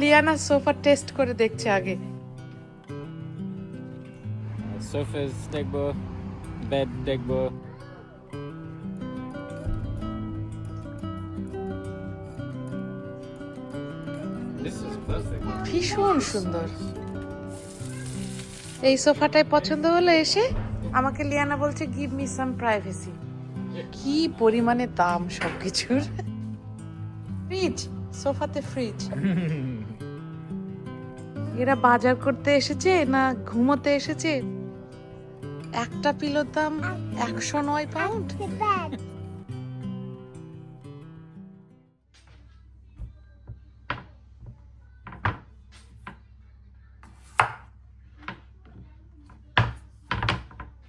Liana sofa test করে দেখছে আগে। Sofas দেখব বেড দেখব. ভীষণ সুন্দর। এই সোফাটাই পছন্দ হলো এসে আমাকে লিয়ানা বলছে গিভ মি সাম প্রাইভেসি কি পরিমাণে দাম সবকিছুর। ফ্রিজ সোফাতে ফ্রিজ এরা বাজার করতে এসেছে না ঘুমোতে এসেছে? একটা পিলোর দাম একশো নয় পাউন্ড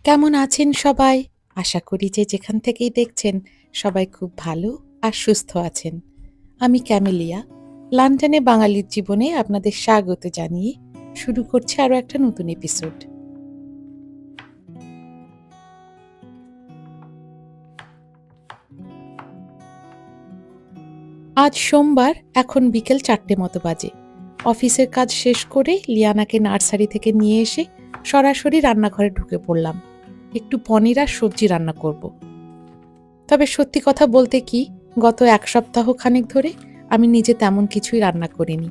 কেমন আছেন সবাই? আশা করি যে যেখান থেকেই দেখছেন সবাই খুব ভালো আর সুস্থ আছেন। আমি ক্যামেলিয়া লন্ডনে বাঙালির জীবনে আপনাদের স্বাগত জানিয়ে শুরু করছে আরও একটা নতুন এপিসোড আজ সোমবার, এখন বিকেল চারটে মতো বাজে। অফিসের কাজ শেষ করে লিয়ানাকে নার্সারি থেকে নিয়ে এসে সরাসরি রান্নাঘরে ঢুকে পড়লাম। একটু পনির আর সবজি রান্না করব। তবে সত্যি কথা বলতে কি গত এক সপ্তাহ খানেক ধরে আমি নিজে তেমন কিছুই রান্না করিনি।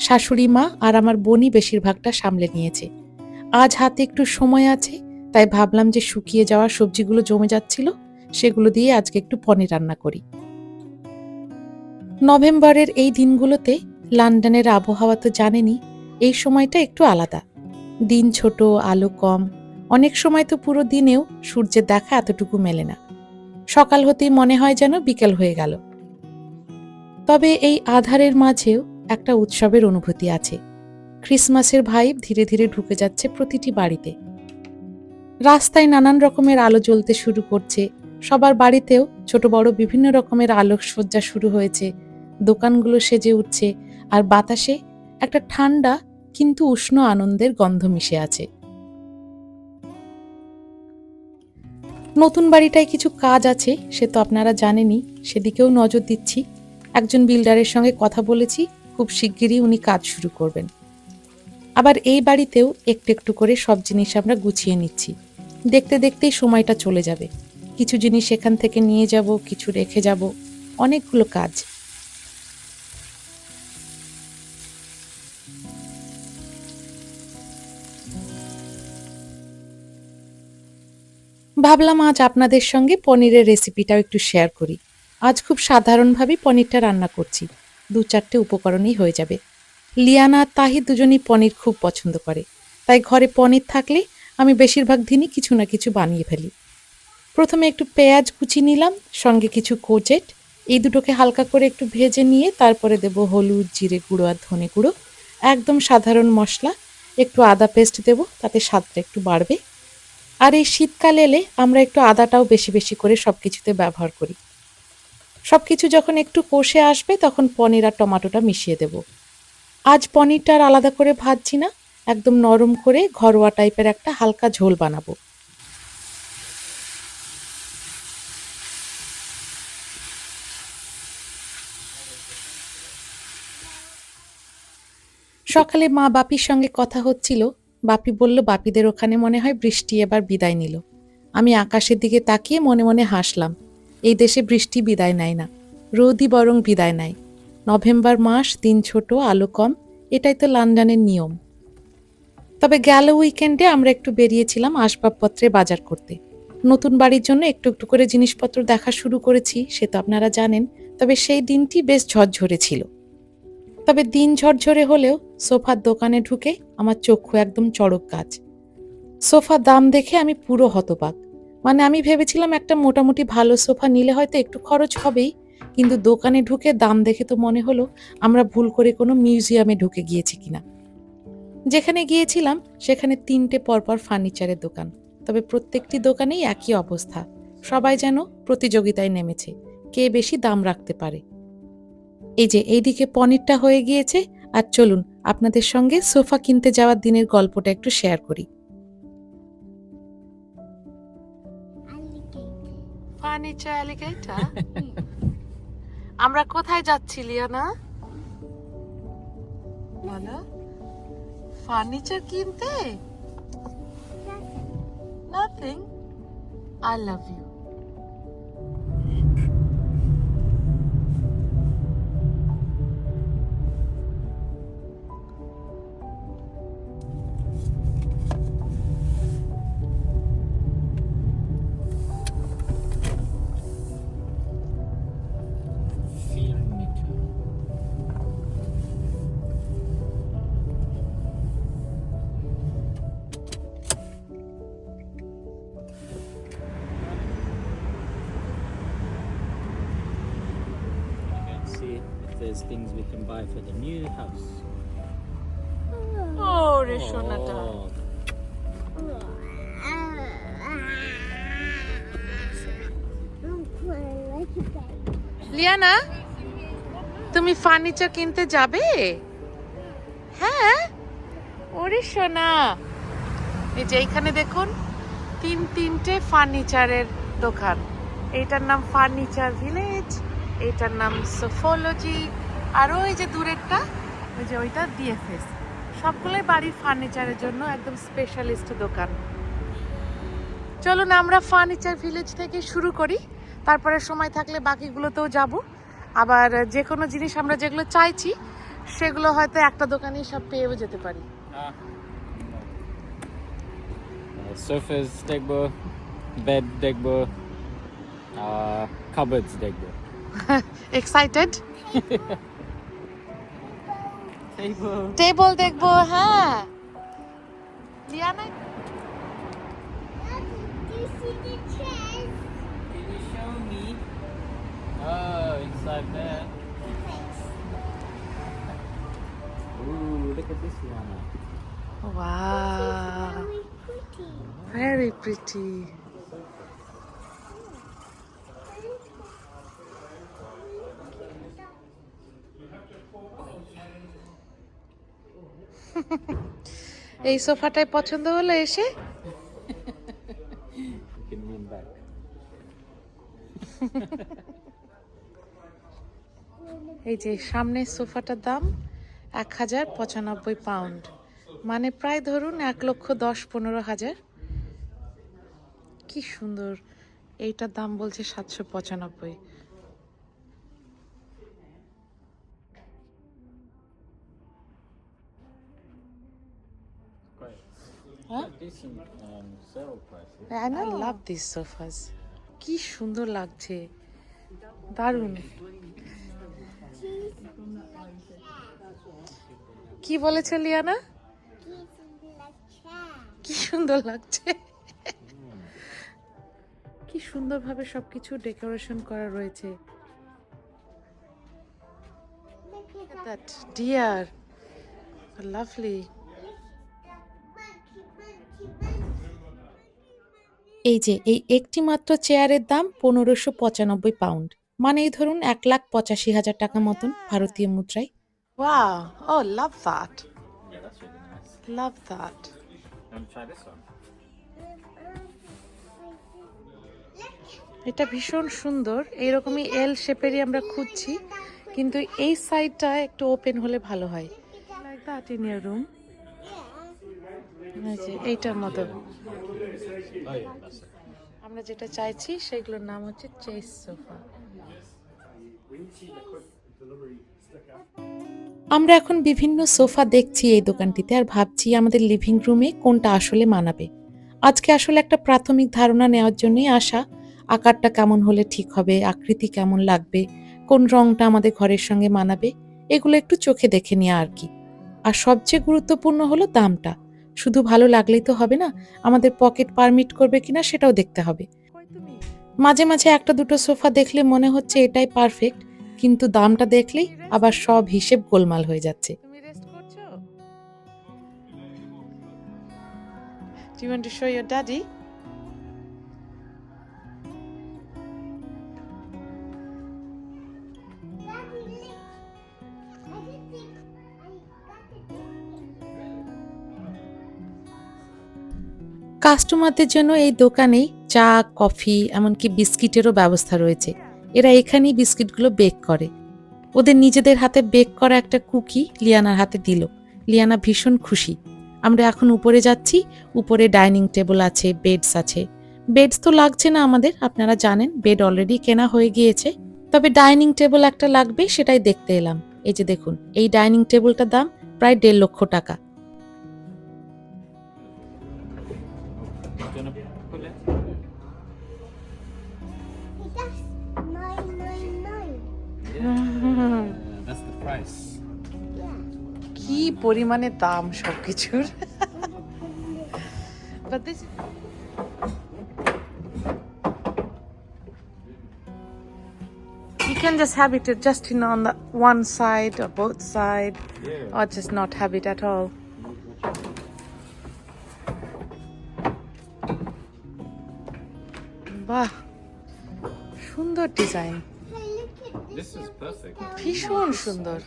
শাশুড়ি মা আর আমার বোনই বেশিরভাগটা সামলে নিয়েছে। আজ হাতে একটু সময় আছে, তাই ভাবলাম যে শুকিয়ে যাওয়া সবজিগুলো জমে যাচ্ছিল, সেগুলো দিয়ে আজকে একটু পনির রান্না করি। নভেম্বরের এই দিনগুলোতে লন্ডনের আবহাওয়া তো জানেনি এই সময়টা একটু আলাদা। দিন ছোট, আলো কম, অনেক সময় তো পুরো দিনেও সূর্যের দেখা এতটুকু মেলে না। সকাল হতেই মনে হয় যেন বিকেল হয়ে গেল। তবে এই আধারের মাঝেও একটা উৎসবের অনুভূতি আছে। ক্রিসমাসের ভাইব ধীরে ধীরে ঢুকে যাচ্ছে প্রতিটি বাড়িতে। রাস্তায় নানান রকমের আলো জ্বলতে শুরু করছে। সবার বাড়িতেও ছোট বড় বিভিন্ন রকমের আলোকসজ্জা শুরু হয়েছে। দোকানগুলো সেজে উঠছে আর বাতাসে একটা ঠান্ডা কিন্তু উষ্ণ আনন্দের গন্ধ মিশে আছে। নতুন বাড়িটায় কিছু কাজ আছে, সে তো আপনারা জানেনই, সেদিকেও নজর দিচ্ছি। একজন বিল্ডারের সঙ্গে কথা বলেছি, খুব শিগগিরই উনি কাজ শুরু করবেন। আবার এই বাড়িতেও একটু একটু করে সব জিনিস আমরা গুছিয়ে নিচ্ছি। দেখতে দেখতেই সময়টা চলে যাবে। কিছু জিনিস এখান থেকে নিয়ে যাব, কিছু রেখে যাব, অনেকগুলো কাজ। ভাবলাম আজ আপনাদের সঙ্গে পনিরের রেসিপিটাও একটু শেয়ার করি। আজ খুব সাধারণভাবেই পনিরটা রান্না করছি। দু চারটে উপকরণই হয়ে যাবে। লিয়ানা আর তাহি দুজনেই পনির খুব পছন্দ করে। তাই ঘরে পনির থাকলে আমি বেশিরভাগ দিনই কিছু না কিছু বানিয়ে ফেলি। প্রথমে একটু পেঁয়াজ কুচি নিলাম, সঙ্গে কিছু কোচেট এই দুটোকে হালকা করে একটু ভেজে নিয়ে তারপরে দেব হলুদ, জিরে গুঁড়ো আর ধনে গুঁড়ো। একদম সাধারণ মশলা। একটু আদা পেস্ট দেব, তাতে স্বাদটা একটু বাড়বে। আর এই শীতকাল এলে আমরা একটু আদাটাও বেশি বেশি করে সব কিছুতে ব্যবহার করি। সব কিছু যখন একটু কষে আসবে তখন পনির আর টমাটোটা মিশিয়ে দেব। আজ পনিরটা আর আলাদা করে ভাজছি না, একদম নরম করে ঘরোয়া টাইপের একটা হালকা ঝোল বানাবো। সকালে মা বাপির সঙ্গে কথা হচ্ছিল বাপি বলল, বাপিদের ওখানে মনে হয় বৃষ্টি এবার বিদায় নিল। আমি আকাশের দিকে তাকিয়ে মনে মনে হাসলাম, এই দেশে বৃষ্টি বিদায় নেয় না, রোদই বরং বিদায় নেয়। নভেম্বর মাস, দিন ছোট, আলো কম, এটাই তো লন্ডনের নিয়ম। তবে গেল উইকেন্ডে আমরা একটু বেরিয়েছিলাম আসবাবপত্রে বাজার করতে। নতুন বাড়ির জন্য একটু একটু করে জিনিসপত্র দেখা শুরু করেছি, সে তো আপনারা জানেন, তবে সেই দিনটি বেশ ঝরঝরে ছিল। তবে দিন ঝরঝরে হলেও সোফার দোকানে ঢুকে আমার চক্ষু একদম চড়ক গাছ। সোফা দাম দেখে আমি পুরো হতবাক। মানে আমি ভেবেছিলাম একটা মোটামুটি ভালো সোফা নিলে হয়তো একটু খরচ হবেই, কিন্তু দোকানে ঢুকে দাম দেখে তো মনে হলো আমরা ভুল করে কোনো মিউজিয়ামে ঢুকে গিয়েছি কিনা। যেখানে গিয়েছিলাম সেখানে তিনটে পরপর ফার্নিচারের দোকান, তবে প্রত্যেকটি দোকানেই একই অবস্থা। সবাই যেন প্রতিযোগিতায় নেমেছে, কে বেশি দাম রাখতে পারে। এই যে, এইদিকে পনিরটা হয়ে গিয়েছে। আর চলুন, আপনাদের সঙ্গে সোফা কিনতে যাওয়ার দিনের গল্পটা একটু শেয়ার করি। আমরা কোথায় যাচ্ছি লিয়ানা বলো। ফার্নিচার কিনতে? Nothing I love you there's things we can buy for the new house. রে সোনাটা Oh, লিয়ানা তুমি ফার্নিচার কিনতে যাবে? হ্যাঁ? ওরে সোনা। এই যে এইখানে দেখুন তিন তিনটে ফার্নিচারের দোকান। এইটার নাম ফার্নিচার ভিলেজ এইটার নাম সোফোলজি আর ওই যে দূরেরটা ওই যে ওইটা ডিএফএস সবগুলোই বাড়ির ফার্নিচারের জন্য একদম স্পেশালিস্ট দোকান চলুন আমরা ফার্নিচার ভিলেজ থেকে শুরু করি তারপরে সময় থাকলে বাকিগুলোতেও যাব আবার যে কোনো জিনিস আমরা যেগুলো চাইছি সেগুলো হয়তো একটা দোকানেই সব পেয়েও যেতে পারি ah. Uh, sofas, Degbo. Bed, Degbo. Uh, cupboards, Degbo. Excited Table. Table দেখবো হ্যাঁ Liana Can you show me? Oh, inside there. Ooh, look at this one. Wow very pretty এই সোফাটাই পছন্দ হলো এসে. এই যে সামনের সোফাটার দাম এক হাজার পঁচানব্বই পাউন্ড। মানে প্রায় ধরুন এক লক্ষ দশ পনেরো হাজার। কি সুন্দর এইটার দাম বলছে সাতশো পঁচানব্বই। Huh? decent um, sale prices. I love this sofas কি সুন্দর লাগছে। দারুণ। কি বলেছে লিয়ানা? কি সুন্দর লাগছে। কি সুন্দরভাবে সবকিছু ডেকোরেশন করা রয়েছে। দ্যাট ডিয়ার লাভলি এই যে, এই একটি মাত্র চেয়ারের দাম পনেরোশো পঁচানব্বই পাউন্ড। মানে এই ধরুন এক লাখ পঁচাশি হাজার টাকা মতন ভারতীয় মুদ্রায়। Want to try this one? এটা ভীষণ সুন্দর। এইরকমই এল শেপেরই আমরা খুঁজছি। কিন্তু এই সাইডটা একটু ওপেন হলে ভালো হয়। Like that in your room এইটার মতো. আমরা যেটা চাইছি, সেগুলোর নাম হচ্ছে চেস সোফা আমরা এখন বিভিন্ন সোফা দেখছি এই দোকানটিতে আর ভাবছি আমাদের লিভিং রুমে কোনটা আসলে মানাবে। আজকে আসলে একটা প্রাথমিক ধারণা নেওয়ার জন্যই আসা। আকারটা কেমন হলে ঠিক হবে, আকৃতি কেমন লাগবে, কোন রংটা আমাদের ঘরের সঙ্গে মানাবে, এগুলো একটু চোখে দেখে নেওয়া আর কি। আর সবচেয়ে গুরুত্বপূর্ণ হলো দামটা। শুধু ভালো লাগলেই তো হবে না, আমাদের পকেট পারমিট করবে কিনা সেটাও দেখতে হবে মাঝে মাঝে একটা দুটো সোফা দেখলে মনে হচ্ছে এটাই পারফেক্ট, কিন্তু দামটা দেখলেই আবার সব হিসেব গোলমাল হয়ে যাচ্ছে Do you want to show your daddy? কাস্টমারদের জন্য এই দোকানেই চা, কফি, এমনকি বিস্কিটেরও ব্যবস্থা রয়েছে। এরা এখানেই বিস্কিটগুলো বেক করে। ওদের নিজেদের হাতে বেক করা একটা কুকি লিয়ানার হাতে দিল। লিয়ানা ভীষণ খুশি। আমরা এখন উপরে যাচ্ছি। উপরে ডাইনিং টেবিল আছে বেডস আছে। বেডস তো লাগছে না আমাদের, আপনারা জানেন বেড অলরেডি কেনা হয়ে গিয়েছে। তবে ডাইনিং টেবিল একটা লাগবে, সেটাই দেখতে এলাম। এই যে দেখুন, এই ডাইনিং টেবিলটার দাম প্রায় দেড় লক্ষ টাকা। পরিমাণে দাম সবকিছুর But this You can just have it just in on the one side or both side Yeah. or just not have it at all. বাহ সুন্দর design Hey, look at this. Is perfect. ভীষণ সুন্দর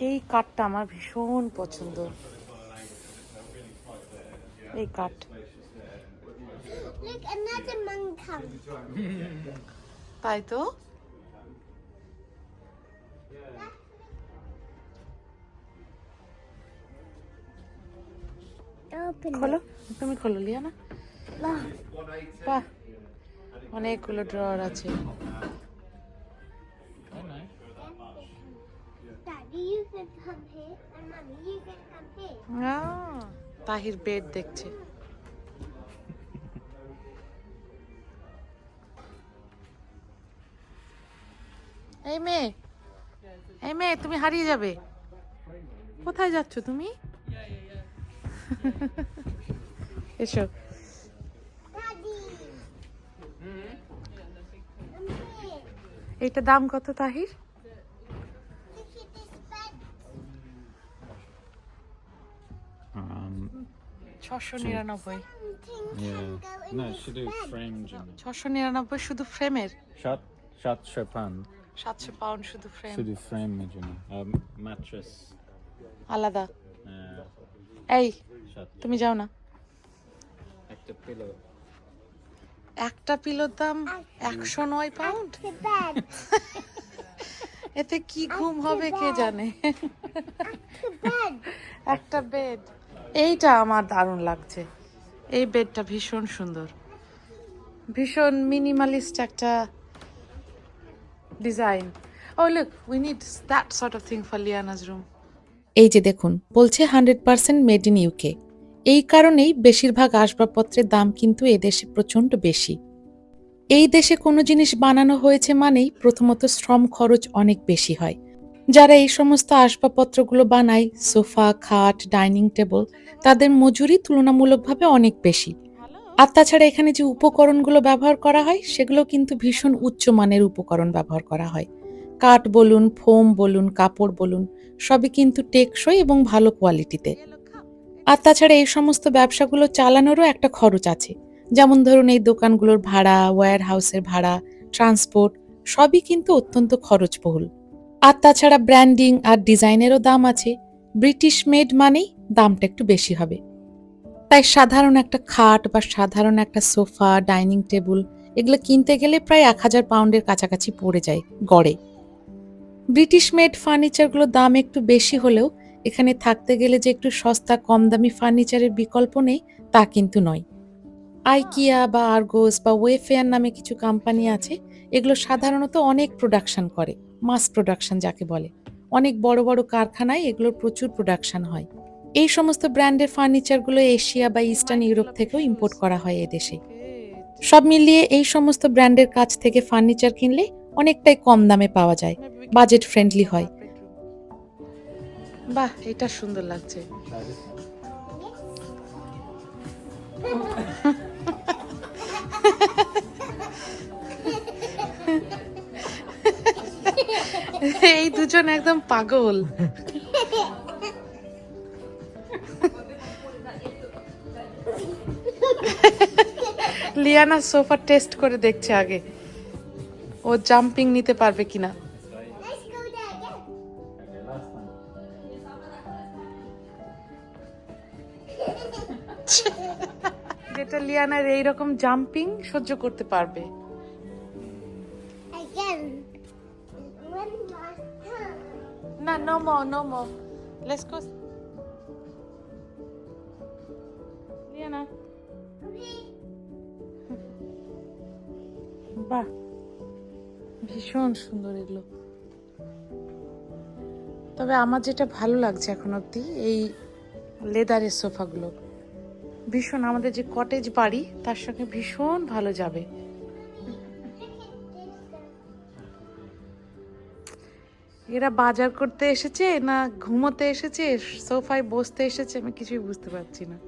এই কাঠটা আমার ভীষণ পছন্দ। এই কাঠ. তাই তো? খোলো তুমি খোলো লিয়া না। বাহ। অনেকগুলো ড্রয়ার আছে। তাহির বেড দেখছে। এই মেয়ে এই মেয়ে তুমি হারিয়ে যাবে। কোথায় যাচ্ছ তুমি? এসো. এইটা দাম কত Tahir Look at this bed. Um, ছশো নিরানব্বই Something yeah. can go in No, this Um, ছশো নিরানব্বই। শুধু ফ্রেম ছশো নিরানব্বই শুধু ফ্রেমের? সাত সাতশো পাউন্ড। সাতশো শুধু ফ্রেম। ফ্রেম um, আলাদা। এই তুমি যাও না। একটা একটা পিলোর দাম একশো নয় পাউন্ড? এতে কি ঘুম হবে কে জানে? একটা বেড এইটা আমার দারুণ লাগছে। এই বেডটা ভীষণ সুন্দর। ভীষণ মিনিমালিস্ট একটা design oh look we need that sort of thing for Liana's room এই যে দেখুন, বলছে hundred percent made in UK এই কারণেই বেশিরভাগ আসবাবপত্রের দাম কিন্তু এদেশে প্রচণ্ড বেশি। এই দেশে কোনো জিনিস বানানো হয়েছে মানেই প্রথমত শ্রম খরচ অনেক বেশি হয়। যারা এই সমস্ত আসবাবপত্রগুলো বানায়, সোফা, খাট, ডাইনিং টেবিল, তাদের মজুরি তুলনামূলকভাবে অনেক বেশি। আর তাছাড়া এখানে যে উপকরণগুলো ব্যবহার করা হয়, সেগুলো কিন্তু ভীষণ উচ্চমানের উপকরণ ব্যবহার করা হয়। কাঠ বলুন, ফোম বলুন, কাপড় বলুন, সবই কিন্তু টেকসই এবং ভালো কোয়ালিটিতে। আর তাছাড়া এই সমস্ত ব্যবসাগুলো চালানোরও একটা খরচ আছে। যেমন ধরুন, এই দোকানগুলোর ভাড়া ওয়্যার হাউসের ভাড়া ট্রান্সপোর্ট সবই কিন্তু অত্যন্ত খরচবহুল। আর তাছাড়া ব্র্যান্ডিং আর ডিজাইনেরও দাম আছে। ব্রিটিশ মেড মানেই দামটা একটু বেশি হবে। তাই সাধারণ একটা খাট বা সাধারণ একটা সোফা, ডাইনিং টেবিল এগুলো কিনতে গেলে প্রায় এক হাজার পাউন্ডের কাছাকাছি পড়ে যায় গড়ে। ব্রিটিশ মেড ফার্নিচারগুলোর দাম একটু বেশি হলেও এখানে থাকতে গেলে যে একটু সস্তা কম দামি ফার্নিচারের বিকল্প নেই তা কিন্তু নয়। আইকিয়া বা আর্গোস বা ওয়েফেয়ার নামে কিছু কোম্পানি আছে এগুলো সাধারণত অনেক প্রোডাকশন করে মাস প্রোডাকশন যাকে বলে। অনেক বড় বড় কারখানায় এগুলোর প্রচুর প্রোডাকশন হয়। এই সমস্ত ব্র্যান্ডের ফার্নিচারগুলো এশিয়া বা ইস্টার্ন ইউরোপ থেকেও ইম্পোর্ট করা হয় এদেশে। সব মিলিয়ে এই সমস্ত ব্র্যান্ডের কাছ থেকে ফার্নিচার কিনলে অনেকটাই কম দামে পাওয়া যায় বাজেট ফ্রেন্ডলি হয়। বাহ, এটা সুন্দর লাগছে। এই দুজন একদম পাগল। লিয়ানা সোফা টেস্ট করে দেখছে আগে। ও জাম্পিং নিতে পারবে কিনা. যেটা লিয়ানার এইরকম জাম্পিং সহ্য করতে পারবে। No more no more let's go Liana Okay. বাহ ভীষণ সুন্দর এগুলো। তবে আমার যেটা ভালো লাগছে এখন অবধি, এই লেদারের সোফাগুলো ভীষণ আমাদের যে কটেজ বাড়ি, তার সঙ্গে ভীষণ ভালো যাবে। এরা বাজার করতে এসেছে না ঘুমোতে এসেছে, সোফায় বসতে এসেছে, আমি কিছুই বুঝতে পারছি না.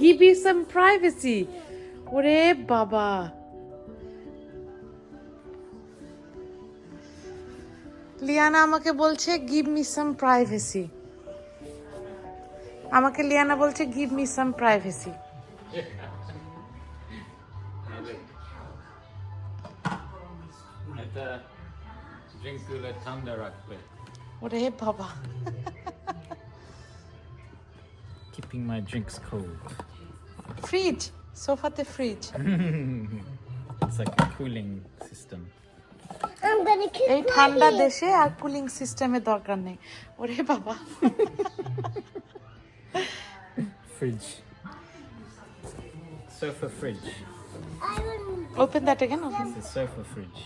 Give me সাম প্রাইভেসি ওরে বাবা। লিয়ানা আমাকে বলছে গিভ মি সাম প্রাইভেসি আমাকে লিয়ানা বলছে গিভ মি সাম প্রাইভেসি ওরে বাবা। Keeping my drinks cold. Fridge সোফাতে fridge It's like a cooling system. I'm gonna keep এই ঠান্ডা দেশে আর কুলিং সিস্টেমের দরকার নেই। ওরে বাবা। Fridge. Sofa fridge. Open that again open It's a sofa fridge.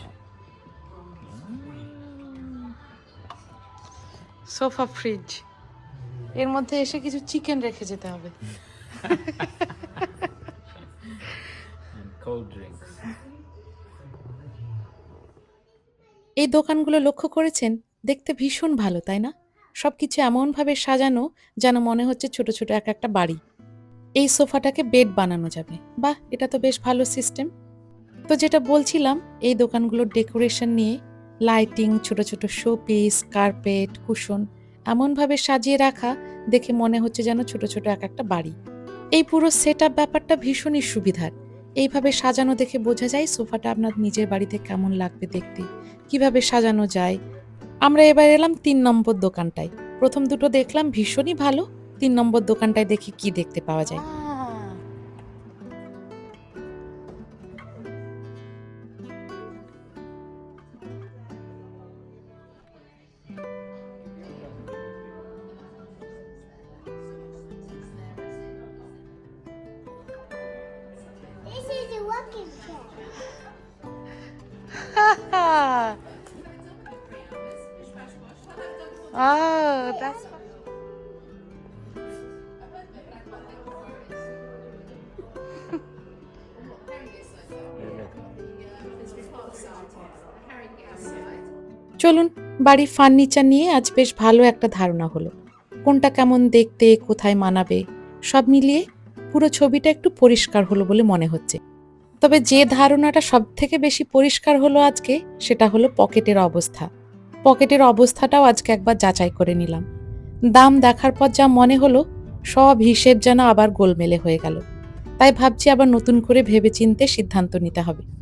Sofa fridge এর মধ্যে এসে কিছু চিকেন রেখে যেতে হবে And cold drinks. এই দোকানগুলো লক্ষ্য করেছেন দেখতে ভীষণ ভালো তাই না সবকিছু এমনভাবে সাজানো যেন মনে হচ্ছে ছোট ছোট এক একটা বাড়ি। এই সোফাটাকে বেড বানানো যাবে। বাহ, এটা তো বেশ ভালো সিস্টেম। তো যেটা বলছিলাম, এই দোকানগুলোর ডেকোরেশন নিয়ে লাইটিং, ছোট ছোট শো পিস কার্পেট, কুশন এমনভাবে সাজিয়ে রাখা দেখে মনে হচ্ছে যেন ছোট ছোট এক একটা বাড়ি। এই পুরো সেট আপ ব্যাপারটা ভীষণই সুবিধার। এইভাবে সাজানো দেখে বোঝা যায় সোফাটা আপনার নিজের বাড়িতে কেমন লাগবে দেখতে। কীভাবে সাজানো যায় আমরা এবার এলাম তিন নম্বর দোকানটায়। প্রথম দুটো দেখলাম ভীষণই ভালো, তিন নম্বর দোকানটায় দেখি কি দেখতে পাওয়া যায়। চলুন, বাড়ির ফার্নিচার নিয়ে আজ বেশ ভালো একটা ধারণা হলো। কোনটা কেমন দেখতে, কোথায় মানাবে, সব মিলিয়ে পুরো ছবিটা একটু পরিষ্কার হলো বলে মনে হচ্ছে। তবে যে ধারণাটা সব থেকে বেশি পরিষ্কার হলো আজকে, সেটা হলো পকেটের অবস্থা। পকেটের অবস্থাটাও আজকে একবার যাচাই করে নিলাম। দাম দেখার পর যা মনে হলো, সব হিসেব যেন আবার গোলমেলে হয়ে গেল। তাই ভাবছি আবার নতুন করে ভেবেচিন্তে সিদ্ধান্ত নিতে হবে।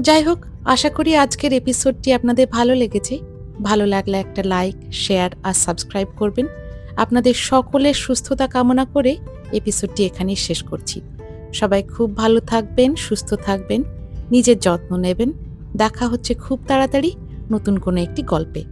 যাই হোক, আশা করি আজকের এপিসোডটি আপনাদের ভালো লেগেছে। ভালো লাগলে একটা লাইক শেয়ার আর সাবস্ক্রাইব করবেন। আপনাদের সকলের সুস্থতা কামনা করে এপিসোডটি এখানেই শেষ করছি। সবাই খুব ভালো থাকবেন, সুস্থ থাকবেন, নিজের যত্ন নেবেন। দেখা হচ্ছে খুব তাড়াতাড়ি নতুন কোনো একটি গল্পে।